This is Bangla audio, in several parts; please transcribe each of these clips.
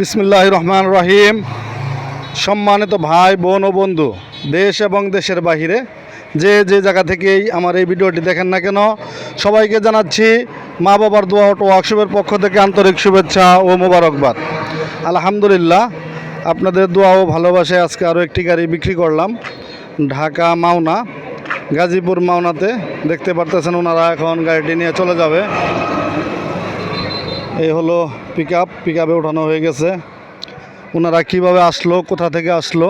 বিসমুল্লাহ রহমান রহিম সম্মানিত ভাই, বোন ও বন্ধু, দেশ এবং দেশের বাহিরে, যে যে জায়গা থেকেই আমার এই ভিডিওটি দেখেন না কেন, সবাইকে জানাচ্ছি মা বাবার দোয়া অটো ওয়ার্কশপের পক্ষ থেকে আন্তরিক শুভেচ্ছা ও মোবারকবাদ। আলহামদুলিল্লাহ, আপনাদের দোয়া ও ভালোবাসায় আজকে আরও একটি গাড়ি বিক্রি করলাম। ঢাকা মাওনা, গাজীপুর মাওনাতে, দেখতে পারতেছেন ওনারা এখন গাড়িটি নিয়ে চলে যাবে। এই হলো পিক আপ পিক আপে ওঠানো হয়ে গেছে। ওনারা কীভাবে আসলো কোথা থেকে আসলো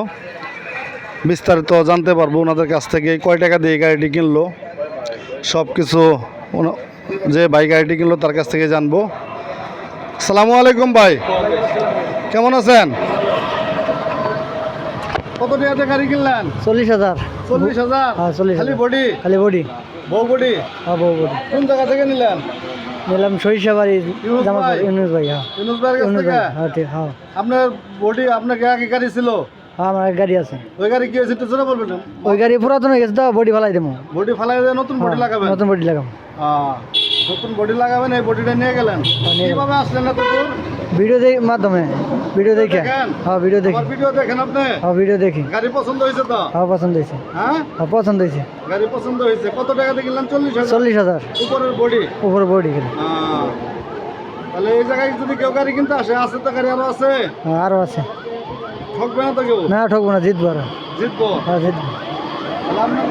বিস্তারিত জানতে পারব। ওনাদের কাছ থেকে কয় টাকা দিয়ে গাড়িটি কিনলো সব কিছু যে ভাই গাড়িটি কিনলো তার কাছ থেকে জানব। সালামু আলাইকুম ভাই কেমন আছেন? কত টাকাতে গাড়ি কিনলেন? চল্লিশ হাজার। চল্লিশ হাজার? হ্যাঁ, 40,000 খালি বডি? খালি বডি। বউ বডি হ্যাঁ বউ বডি কোন জায়গা থেকে নিলেন? নিলাম সরিষা বাড়ি ইউনুস ভাই? ইউনুস ভাই হ্যাঁ। ইউনুস ভাইয়ের কাছ থেকে? হ্যাঁ ঠিক হ্যাঁ। আপনার বডি আপনার আগে গাড়ি ছিল? হ্যাঁ আমার গাড়ি আছে। ওই গাড়ি কি হয়েছে জোরে বলবেন? ওই গাড়ি পুরাতন হয়ে গেছে তো বডি ফালাই দেবো। বডি ফালাই দিয়ে নতুন বডি হ্যাঁ, লাগাবেন? নতুন বডি লাগাম আহ, নতুন বডি লাগাবেন এই বডিটা নিয়ে গেলেন। হ্যাঁ, কীভাবে আসলেন এত দূর? ভিডিও দেখি মাধ্যমে ভিডিও দেখে? হ্যাঁ ভিডিও দেখি। ভিডিও দেখেন আপনি? হ্যাঁ ভিডিও দেখি। গাড়ি পছন্দ হয়েছে তো? হ্যাঁ পছন্দ হয়েছে। হ্যাঁ? হ্ঁ পছন্দ হয়েছে। গাড়ি পছন্দ হয়েছে। কত টাকা দিয়ে কিনলাম চল্লিশ হাজার? চল্লিশ হাজার। উপরের বডি উপরে বডি গেলে তাহলে এই জায়গায় যদি কেউ গাড়ি কিনতে আসে আছে তো গাড়ি আরও আছে? হ্যাঁ আরও আছে। ঠকবে না তো কেউ? না ঠকবো না জিতবো আরও। জিতবো? হ্যাঁ জিতবো।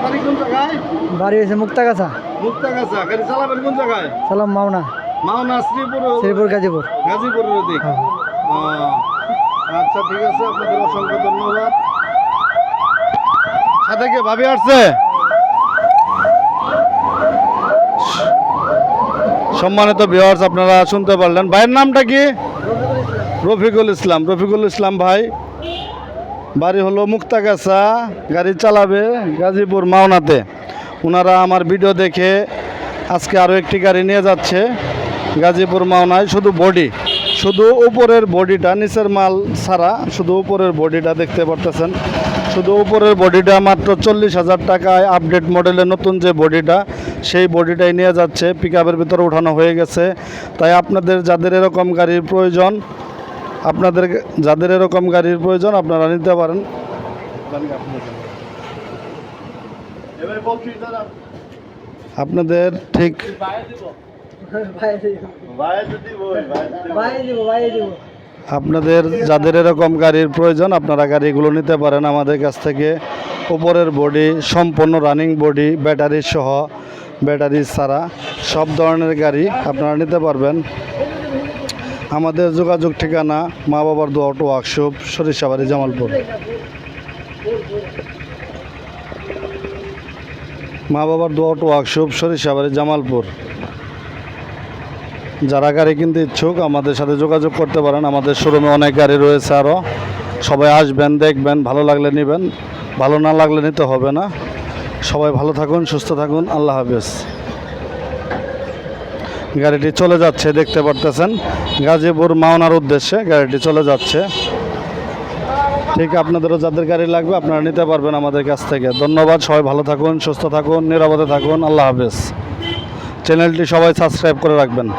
বাড়ি কোন জায়গায়? বাড়ি হয়েছে মুক্তাগাছা। মুক্তাগাছা। গাড়ি চালাবেন কোন জায়গায়? সালাম মাওনা। মাওনা শ্রীপুর শ্রীপুর গাজীপুর। গাজীপুরের দিক হ্যাঁ। আচ্ছা ঠিক আছে আপনাদের অসংখ্য ধন্যবাদ। সাথে কে ভাবি আসছে? সম্মানিত ভিউয়ার্স আপনারা শুনতে পারলেন। ভাইয়ের নামটা কি? রফিকুল ইসলাম। রফিকুল ইসলাম ভাই। বাড়ি হলো মুক্তাগাছা গাড়ি চালাবে গাজীপুর মাওনাতে। ওনারা আমার ভিডিও দেখে আজকে আরও একটি গাড়ি নিয়ে যাচ্ছে। গাজীপুর মাওনায় শুধু বডি। শুধু উপরের বডিটা, নিচের মাল ছাড়া শুধু উপরের বডিটা দেখতে পারতেছেন। শুধু উপরের বডিটা মাত্র চল্লিশ হাজার টাকায় আপডেট মডেলের নতুন যে বডিটা, সেই বডিটাই নিয়ে যাচ্ছে। পিক আপের ভিতরে উঠানো হয়ে গেছে। তাই আপনাদের যাদের এরকম গাড়ির প্রয়োজন, আপনাদের যাদের এরকম গাড়ির প্রয়োজন, আপনারা নিতে পারেন। আপনাদের ঠিক আপনাদের যাদের এরকম গাড়ির প্রয়োজন, আপনারা গাড়িগুলো নিতে পারেন আমাদের কাছ থেকে। উপরের বডি, সম্পূর্ণ রানিং বডি ব্যাটারি সহ ব্যাটারি ছাড়া সব ধরনের গাড়ি আপনারা নিতে পারবেন। আমাদের যোগাযোগ ঠিকানা মা বাবার দু অটো ওয়ার্কশপ সরিষাবাড়ি জামালপুর। মা বাবার দু অটো ওয়ার্কশপ সরিষাবাড়ি জামালপুর। যারা গাড়ি কিনতে ইচ্ছুক, আমাদের সাথে যোগাযোগ করতে পারেন। আমাদের শোরুমে অনেক গাড়ি রয়েছে আরও সবাই আসবেন, দেখবেন, ভালো লাগলে নেবেন। ভালো না লাগলে নিতে হবে না। সবাই ভালো থাকুন, সুস্থ থাকুন। আল্লাহ হাফেজ। গাড়িটি চলে যাচ্ছে, দেখতে পারতেছেন। গাজীপুর মাওনার উদ্দেশ্যে গাড়িটি চলে যাচ্ছে। ঠিক আপনাদেরও যাদের গাড়ি লাগবে, আপনারা নিতে পারবেন আমাদের কাছ থেকে। ধন্যবাদ, সবাই ভালো থাকুন, সুস্থ থাকুন, নিরাপদে থাকুন। আল্লাহ হাফেজ। চ্যানেলটি সবাই সাবস্ক্রাইব করে রাখবেন।